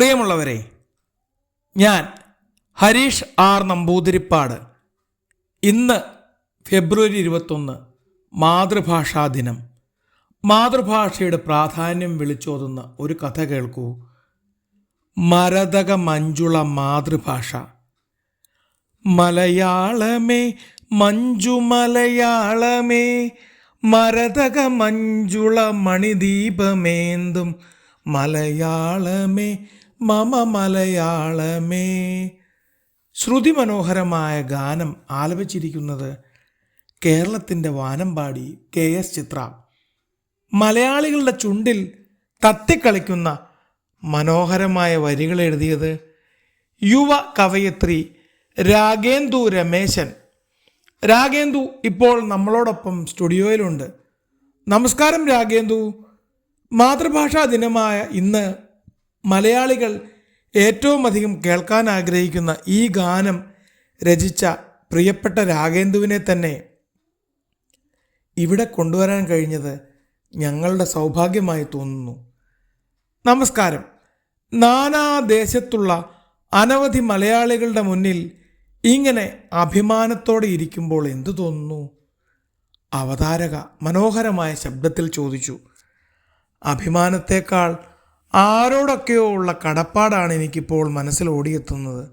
പ്രിയമുള്ളവരെ ഞാൻ ഹരീഷ് ആർ നമ്പൂതിരിപ്പാട്. ഇന്ന് ഫെബ്രുവരി ഇരുപത്തൊന്ന് മാതൃഭാഷാ ദിനം. മാതൃഭാഷയുടെ പ്രാധാന്യം വിളിച്ചോതുന്ന ഒരു കഥ കേൾക്കൂ. മരതക മഞ്ജുള മാതൃഭാഷ. മലയാളമേ മഞ്ജു മലയാളമേ മരതക മഞ്ജുള മണിദീപമേന്തും. മലയാളമേ മമ മലയാളമേ. ശ്രുതി മനോഹരമായ ഗാനം ആലപിച്ചിരിക്കുന്നത് കേരളത്തിന്റെ വാനമ്പാടി കെ എസ് ചിത്ര. മലയാളികളുടെ ചുണ്ടിൽ തത്തിക്കളിക്കുന്ന മനോഹരമായ വരികൾ എഴുതിയത് യുവ കവയത്രി രാഗേന്ദു രമേശൻ. രാഗേന്ദു ഇപ്പോൾ നമ്മളോടൊപ്പം സ്റ്റുഡിയോയിലുണ്ട്. നമസ്കാരം രാഗേന്ദു. മാതൃഭാഷാ ദിനമായ ഇന്ന് മലയാളികൾ ഏറ്റവും അധികം കേൾക്കാൻ ആഗ്രഹിക്കുന്ന ഈ ഗാനം രചിച്ച പ്രിയപ്പെട്ട രാഗേന്ദുവിനെ തന്നെ ഇവിടെ കൊണ്ടുവരാൻ കഴിഞ്ഞത് ഞങ്ങളുടെ സൗഭാഗ്യമായി തോന്നുന്നു. നമസ്കാരം. നാനാദേശത്തുള്ള അനവധി മലയാളികളുടെ മുന്നിൽ ഇങ്ങനെ അഭിമാനത്തോടെ ഇരിക്കുമ്പോൾ എന്തു തോന്നുന്നു? അവതാരക മനോഹരമായ ശബ്ദത്തിൽ ചോദിച്ചു. അഭിമാനത്തേക്കാൾ ആരോടൊക്കെയോ ഉള്ള കടപ്പാടാണ് എനിക്കിപ്പോൾ മനസ്സിൽ ഓടിയെത്തുന്നത്.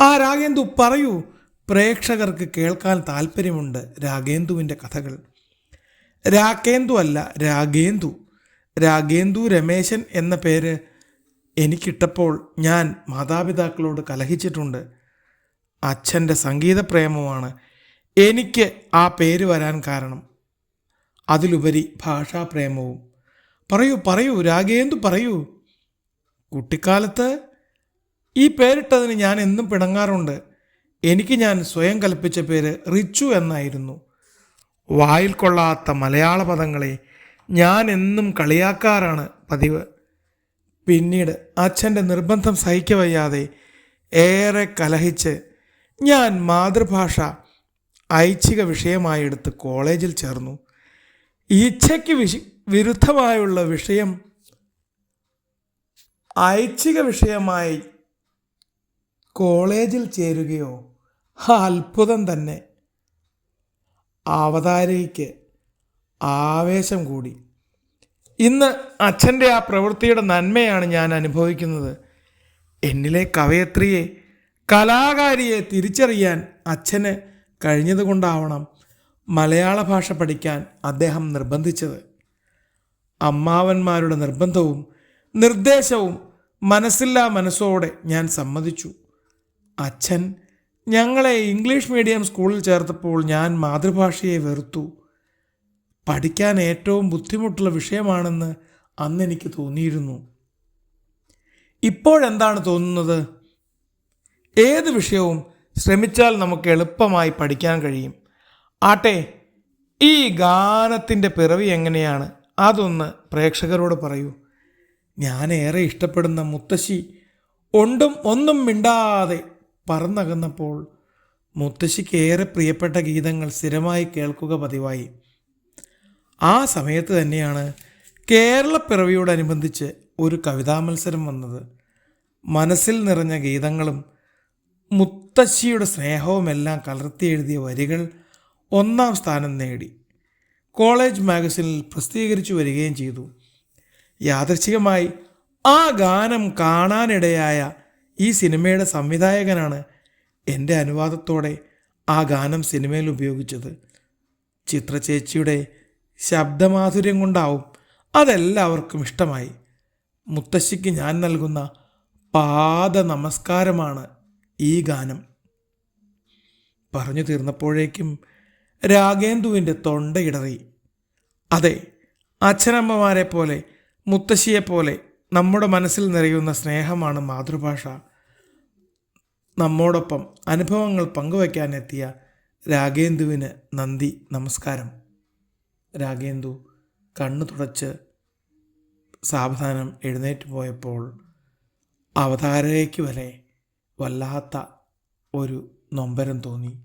ആ രാഗേന്ദു പറയൂ പ്രേക്ഷകർക്ക് കേൾക്കാൻ താല്പര്യമുണ്ട് രാഗേന്ദുവിന്റെ കഥകൾ. രാഗേന്ദു അല്ല രാഗേന്ദു. രാഗേന്ദു രമേശൻ എന്ന പേര് എനിക്കിട്ടപ്പോൾ ഞാൻ മാതാപിതാക്കളോട് കലഹിച്ചിട്ടുണ്ട്. അച്ഛന്റെ സംഗീത പ്രേമമാണ് എനിക്ക് ആ പേര് വരാൻ കാരണം. അതിലുപരി ഭാഷാപ്രേമവും. പറയൂ പറയൂ രാഗേന്ദു പറയൂ. കുട്ടിക്കാലത്ത് ഈ പേരിട്ടതിന് ഞാൻ എന്നും പിണങ്ങാറുണ്ട്. എനിക്ക് ഞാൻ സ്വയം കൽപ്പിച്ച പേര് റിച്ചു എന്നായിരുന്നു. വായിൽ കൊള്ളാത്ത മലയാള പദങ്ങളെ ഞാൻ എന്നും കളിയാക്കാറാണ് പതിവ്. പിന്നീട് അച്ഛന്റെ നിർബന്ധം സഹിക്കവയ്യാതെ ഏറെ കലഹിച്ച് ഞാൻ മാതൃഭാഷ ഐച്ഛിക വിഷയമായി എടുത്ത് കോളേജിൽ ചേർന്നു. ഈച്ഛയ്ക്ക് വിശ വിരുദ്ധമായുള്ള വിഷയം ഐച്ഛിക വിഷയമായി കോളേജിൽ ചേരുകയോ അത്ഭുതം തന്നെ. അവതാരയ്ക്ക് ആവേശം കൂടി. ഇന്ന് അച്ഛന്റെ ആ പ്രവൃത്തിയുടെ നന്മയാണ് ഞാൻ അനുഭവിക്കുന്നത്. എന്നിലെ കവയത്രിയെ കലാകാരിയെ തിരിച്ചറിയാൻ അച്ഛന് കഴിഞ്ഞതുകൊണ്ടാവണം മലയാള ഭാഷ പഠിക്കാൻ അദ്ദേഹം നിർബന്ധിച്ചത്. അമ്മാവന്മാരുടെ നിർബന്ധവും നിർദ്ദേശവും മനസ്സില്ലാ മനസ്സോടെ ഞാൻ സമ്മതിച്ചു. അച്ഛൻ ഞങ്ങളെ ഇംഗ്ലീഷ് മീഡിയം സ്കൂളിൽ ചേർത്തപ്പോൾ ഞാൻ മാതൃഭാഷയെ വെറുത്തു. പഠിക്കാൻ ഏറ്റവും ബുദ്ധിമുട്ടുള്ള വിഷയമാണെന്ന് അന്ന് എനിക്ക് തോന്നിയിരുന്നു. ഇപ്പോഴെന്താണ് തോന്നുന്നത്? ഏത് വിഷയവും ശ്രമിച്ചാൽ നമുക്ക് എളുപ്പമായി പഠിക്കാൻ കഴിയും. ആട്ടെ ഈ ഗാനത്തിന്റെ പിറവി എങ്ങനെയാണ്? അതൊന്ന് പ്രേക്ഷകരോട് പറയൂ. ഞാൻ ഏറെ ഇഷ്ടപ്പെടുന്ന മുത്തശ്ശി ഒണ്ടും ഒന്നും മിണ്ടാതെ പറന്നകന്നപ്പോൾ മുത്തശ്ശിക്ക് ഏറെ പ്രിയപ്പെട്ട ഗീതങ്ങൾ സ്ഥിരമായി കേൾക്കുക പതിവായി. ആ സമയത്ത് തന്നെയാണ് കേരളപ്പിറവിയോടനുബന്ധിച്ച് ഒരു കവിതാ മത്സരം വന്നത്. മനസ്സിൽ നിറഞ്ഞ ഗീതങ്ങളും മുത്തശ്ശിയുടെ സ്നേഹവുമെല്ലാം കലർത്തി എഴുതിയ വരികൾ ഒന്നാം സ്ഥാനം നേടി. കോളേജ് മാഗസിനിൽ പ്രസിദ്ധീകരിച്ചു വരികയും ചെയ്തു. യാദൃച്ഛികമായി ആ ഗാനം കാണാനിടയായ ഈ സിനിമയുടെ സംവിധായകനാണ് എന്റെ അനുവാദത്തോടെ ആ ഗാനം സിനിമയിൽ ഉപയോഗിച്ചത്. ചിത്രചേച്ചിയുടെ ശബ്ദമാധുര്യം കൊണ്ടാവും അതെല്ലാവർക്കും ഇഷ്ടമായി. മുത്തശ്ശിക്ക് ഞാൻ നൽകുന്ന പാദ നമസ്കാരമാണ് ഈ ഗാനം. പറഞ്ഞു തീർന്നപ്പോഴേക്കും രാഗേന്ദുവിന്റെ തൊണ്ടയിടറി അതെ അച്ഛനമ്മമാരെ പോലെ മുത്തശ്ശിയെപ്പോലെ നമ്മുടെ മനസ്സിൽ നിറയുന്ന സ്നേഹമാണ് മാതൃഭാഷ. നമ്മോടൊപ്പം അനുഭവങ്ങൾ പങ്കുവയ്ക്കാനെത്തിയ രാഗേന്ദുവിന് നന്ദി നമസ്കാരം. രാഗേന്ദു കണ്ണു തുടച്ച് സാവധാനം എഴുന്നേറ്റ് പോയപ്പോൾ അവതാരയ്ക്ക് വരെ വല്ലാത്ത ഒരു നൊമ്പരം തോന്നി.